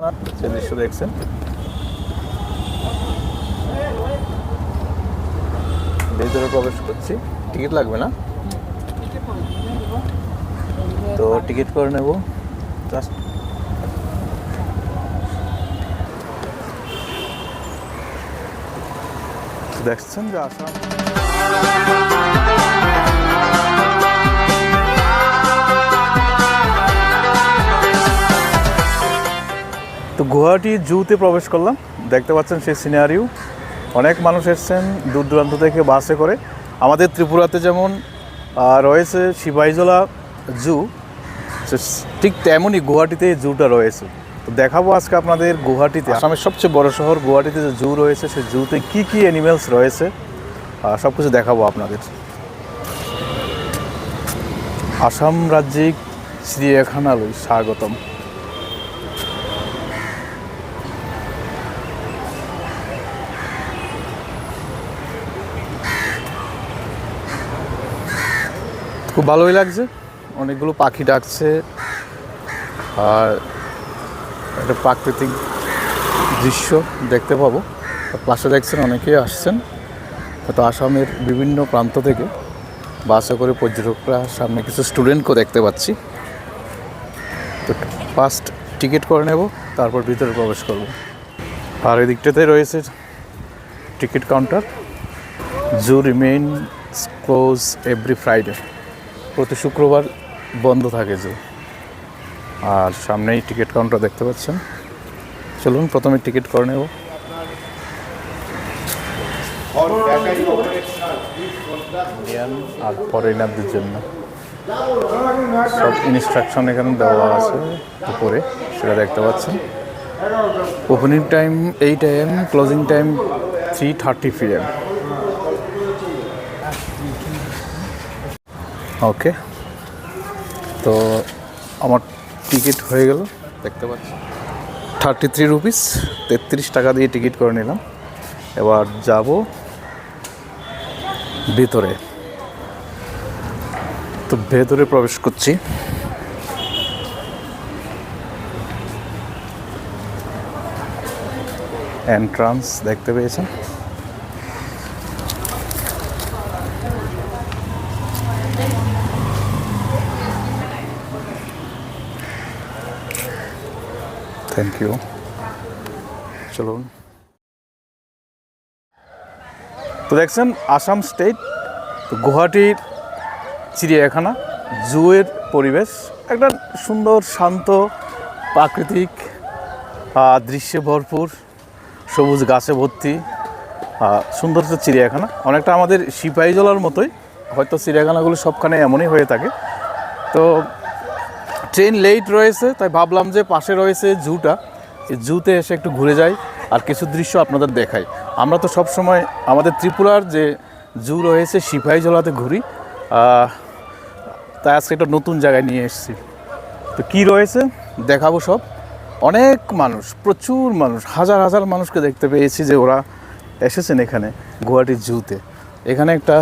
দৃশ্য দেখছেন? ভেতরে প্রবেশ করছি। টিকিট লাগবে না? তো টিকিট করে নেব। জাস্ট দেখছেন যে আসাম গুয়াহাটি জুতে প্রবেশ করলাম। দেখতে পাচ্ছেন সেই সিনারিও অনেক মানুষ এসছেন দূর দূরান্ত থেকে বাসে করে। আমাদের ত্রিপুরাতে যেমন রয়েছে সিপাহীজলা জু। ঠিক তেমনই গুয়াহাটিতে এই জুটা রয়েছে। তো দেখাবো আজকে আপনাদের গুয়াহাটিতে। আসামের সবচেয়ে বড় শহর গুয়াহাটিতে যে জু রয়েছে, সেই জুতে কী কী অ্যানিমেলস রয়েছে সব কিছু দেখাবো আপনাদের। আসাম রাজ্যিক চিড়িয়াখানালয় স্বাগতম। খুব ভালোই লাগছে। অনেকগুলো পাখি ডাকছে। আর একটা প্রাকৃতিক দৃশ্য দেখতে পাবো। পাশে দেখছেন অনেকেই আসছেন। হয়তো আসামের বিভিন্ন প্রান্ত থেকে। বাসে করে পর্যটকরা সামনে কিছু স্টুডেন্টকেও দেখতে পাচ্ছি। তো ফার্স্ট টিকিট করে নেব, তারপর ভিতরে প্রবেশ করব। আর এই দিকটাতে রয়েছে ticket counter zoo remain close every Friday. প্রতি শুক্রবার বন্ধ থাকে যে আর সামনেই টিকিট কাউন্টার দেখতে পাচ্ছেন। চলুন, প্রথমে টিকিট করে নেব। আর ফরেনারদের জন্য। সব ইনস্ট্রাকশন এখানে দেওয়া আছে উপরে, সেটা দেখতে পাচ্ছেন। Opening time eight AM closing time three thirty P M okay তো আমার টিকিট হয়ে গেল। দেখতে পাচ্ছি। থার্টি থ্রি রুপিস তেত্রিশ টাকা দিয়ে টিকিট করে নিলাম। এবার যাব ভিতরে। তো ভেতরে প্রবেশ করছি। এন্ট্রান্স দেখতে পেয়েছেন। থ্যাংক ইউ চলুন তো দেখছেন, আসাম স্টেট গুয়াহাটির চিড়িয়াখানা, জুয়ের পরিবেশ, একটা সুন্দর, শান্ত, প্রাকৃতিক দৃশ্যে ভরপুর, সবুজ গাছে ভর্তি সুন্দর একটা চিড়িয়াখানা। অনেকটা আমাদের সিপাহী জলার মতোই, হয়তো চিড়িয়াখানাগুলো সবখানে এমনই হয়ে থাকে। তো ট্রেন লেট রয়েছে, তাই ভাবলাম যে পাশে রয়েছে জুটা। জুতে এসে একটু ঘুরে যাই আর কিছু দৃশ্য আপনাদের দেখাই। আমরা তো সব সময় আমাদের ত্রিপুরার যে জু রয়েছে, সিপাহীজলাতে ঘুরি। তাই আজকে একটা নতুন জায়গায় নিয়ে এসেছি। তো কি রয়েছে, দেখাবো সব। অনেক মানুষ, প্রচুর মানুষ, হাজার হাজার মানুষকে দেখতে পেয়েছি যে ওরা এসেছেন এখানে গুয়াহাটির জুতে। এখানে একটা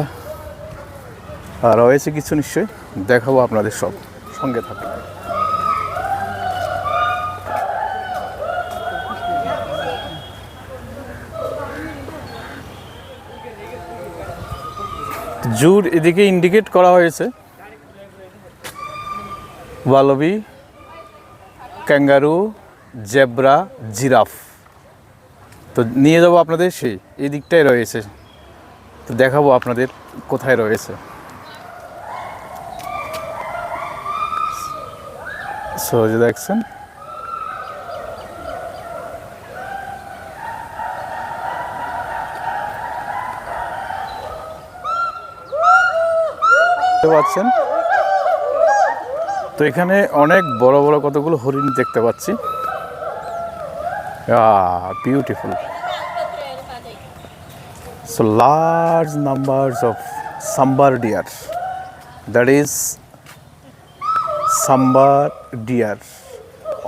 রয়েছে কিছু নিশ্চয়ই, দেখাবো আপনাদের সব, সঙ্গে থাকুন। জুর এদিকে ইন্ডিকেট করা হয়েছে। Wallaby, kangaroo, zebra, giraffe. তো নিয়ে যাব আপনাদের সেই, এই দিকটাই রয়েছে। তো দেখাবো আপনাদের কোথায় রয়েছে। সো যে দেখছেন পাচ্ছেন। তো এখানে অনেক বড় বড় কতগুলো হরিণ দেখতে পাচ্ছি। Beautiful so large numbers of sambar deer that is sambar deer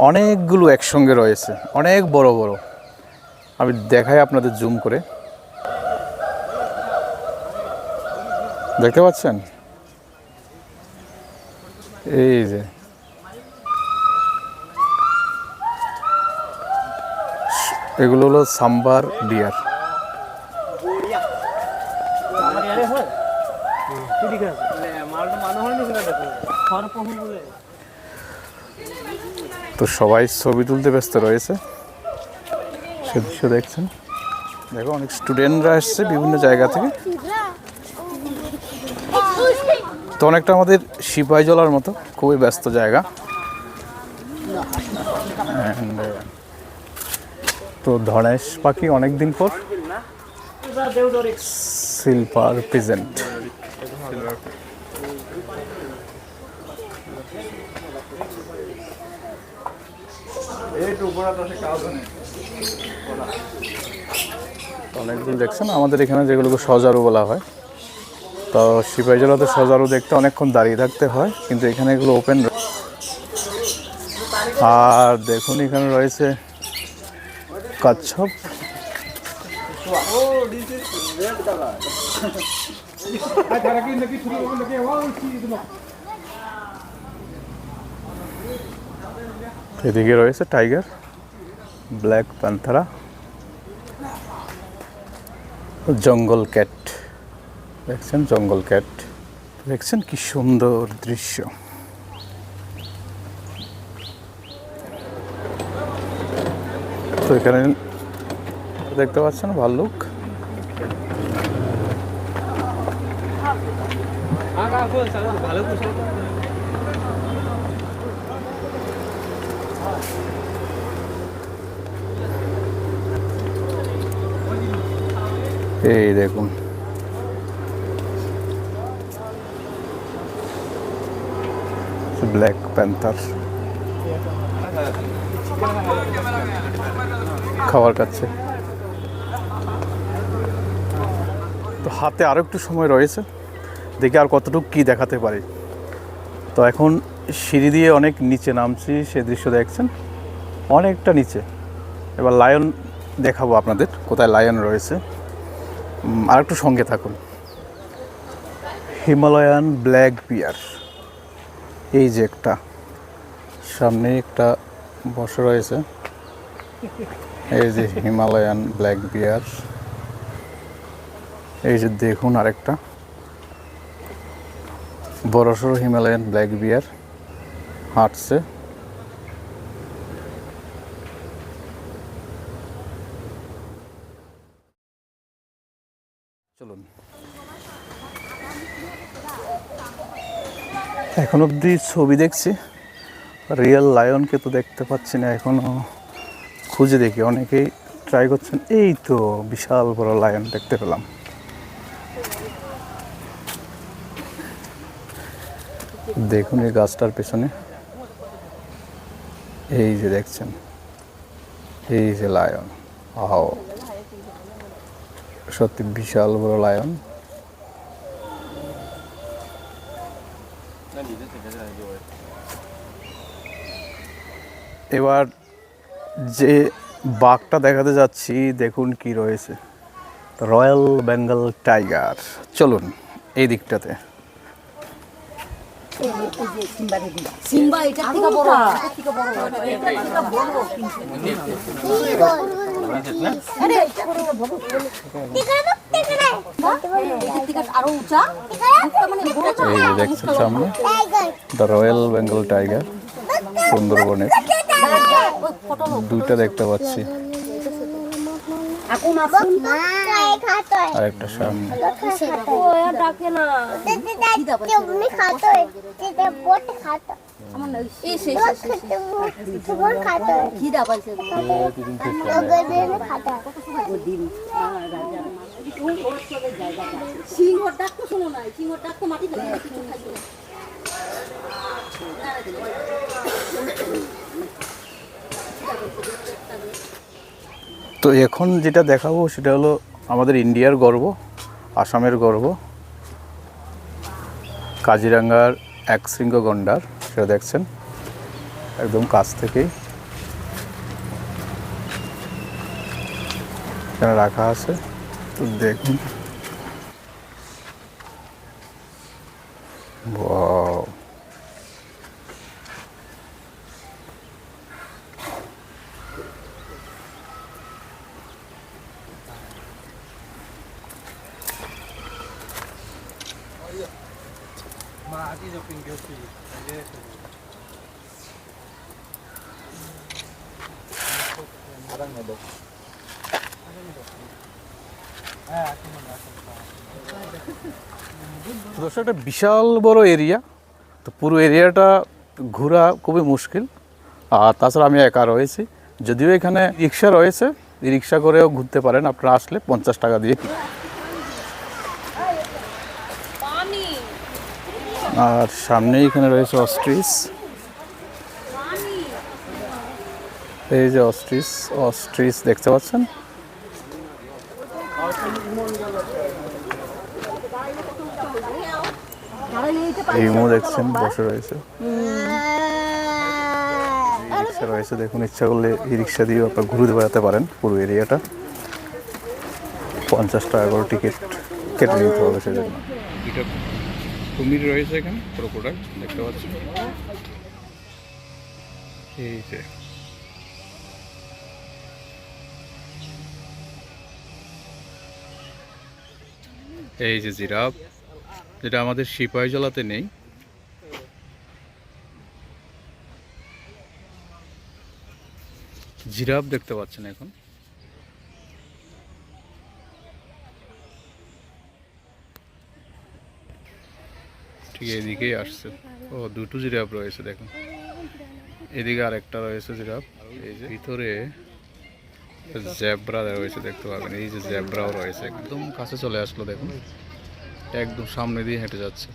অনেকগুলো একসঙ্গে রয়েছে, অনেক বড় বড়। আমি দেখাই আপনাদের জুম করে। দেখতে পাচ্ছেন? এই যে। এগুলো হলো সাম্বার বিয়ার। তো সবাই ছবি তুলতে ব্যস্ত রয়েছে। সে দৃশ্য দেখছেন। দেখো, অনেক স্টুডেন্টরা এসছে বিভিন্ন জায়গা থেকে। তো অনেকটা আমাদের সিপাহী জলার মতো খুবই ব্যস্ত জায়গা। Uh, তো ধনেশ পাখি অনেক দিন পর সিলভার প্রেজেন্ট অনেকদিন দেখছেন আমাদের এখানে যেগুলোকে সজারু বলা হয়। তো সিপাহীজলাতে সজারু দেখতে অনেকক্ষণ দাঁড়িয়ে থাকতে হয়, কিন্তু এখানে এগুলো ওপেন আর দেখুন, এখানে রয়েছে কচ্ছপ। এদিকে রয়েছে টাইগার, ব্ল্যাক প্যান্থারা, জঙ্গল ক্যাট দেখছেন জঙ্গল ক্যাট? দেখছেন কি সুন্দর দৃশ্য। তো এখানে দেখতে পাচ্ছেন ভাল্লুক। এই দেখুন। ব্ল্যাক প্যান্থার খাবার খাচ্ছে তো হাতে আরও একটু সময় রয়েছে। দেখি আর কতটুকু কী দেখাতে পারি। তো এখন সিঁড়ি দিয়ে অনেক নিচে নামছি, সে দৃশ্য দেখছেন। অনেকটা নিচে। এবার লায়ন দেখাবো আপনাদের, কোথায় লায়ন রয়েছে। আর একটু সঙ্গে থাকুন। হিমালয়ান ব্ল্যাক বিয়ার এই যে একটা সামনে একটা বসে রয়েছে। এই যে হিমালয়ান ব্ল্যাক বিয়ার। এই যে দেখুন আরেকটা। বড়সড় হিমালয়ান ব্ল্যাক বিয়ার হাঁটছে চলুন এখন অবধি ছবি দেখছি। রিয়েল লায়নকে তো দেখতে পাচ্ছি না এখনও খুঁজে দেখি, অনেকেই ট্রাই করছেন। এই তো বিশাল বড় লায়ন দেখতে পেলাম। দেখুন এই গাছটার পেছনে। এই যে দেখছেন, এই যে লায়ন আহ সত্যি বিশাল বড় লায়ন এবার যে বাঘটা দেখাতে যাচ্ছি দেখুন কি রয়েছে। Royal Bengal tiger. চলুন এই দিকটাতে। মানে যে সামনে দ্য রয়্যাল বেঙ্গল টাইগার সুন্দরবনের। দুইটা দেখতে পাচ্ছি। এখন আসুন আর একটা সামনে। ডাকে না আমার না এই সেই সেই খিদা পাইছে সিংহর ডাক তো শোনো না সিংহর ডাক তো মাটিতে কিছু খাইছে তো এখন যেটা দেখাবো সেটা হলো আমাদের ইন্ডিয়ার গর্ব, আসামের গর্ব, কাজিরাঙ্গার এক শৃঙ্গ গন্ডার সেটা দেখছেন, একদম কাছ থেকেই। এখানে রাখা আছে, তো দেখুন। দর্শক একটা বিশাল বড় এরিয়া তো পুরো এরিয়াটা ঘোরা খুবই মুশকিল। আর তাছাড়া আমি একা রয়েছি। যদিও এখানে রিক্সা রয়েছে। রিক্সা করেও ঘুরতে পারেন। আপনারা আসলে পঞ্চাশ টাকা দিয়ে। আর সামনেই এখানে রয়েছে অস্ট্রিস এই যে অস্ট্রিস অস্ট্রিস দেখতে পাচ্ছেন? এই মো দেখছেন, বসে রয়েছে। রিক্সা রয়েছে, দেখুন, ইচ্ছা করলে এই রিক্সা দিয়েও আপনার ঘুরে বেড়াতে পারেন পুরো এরিয়াটা। পঞ্চাশ টাকা করে টিকিট কেটে নিতে হবে সেজন্য। কুমির রয়েছে এখানে, ক্রোকোডাইল, দেখতে পাচ্ছেন এই যে। এই যে জিরাফ, যেটা আমাদের সিপাহী জলাতে নেই। জিরাফ দেখতে পাচ্ছেন এখন। ঠিক এদিকেই আসছে। ও, দুটো জিরাফ রয়েছে, দেখুন। এদিকে আর একটা রয়েছে জিরাফ। এই যে ভিতরে জ্যাব্রা রয়েছে, দেখতে পাবেন। এই যে জ্যাব্রাও রয়েছে। একদম কাছে চলে আসলো, দেখুন। একদম সামনে দিয়ে হেঁটে যাচ্ছে।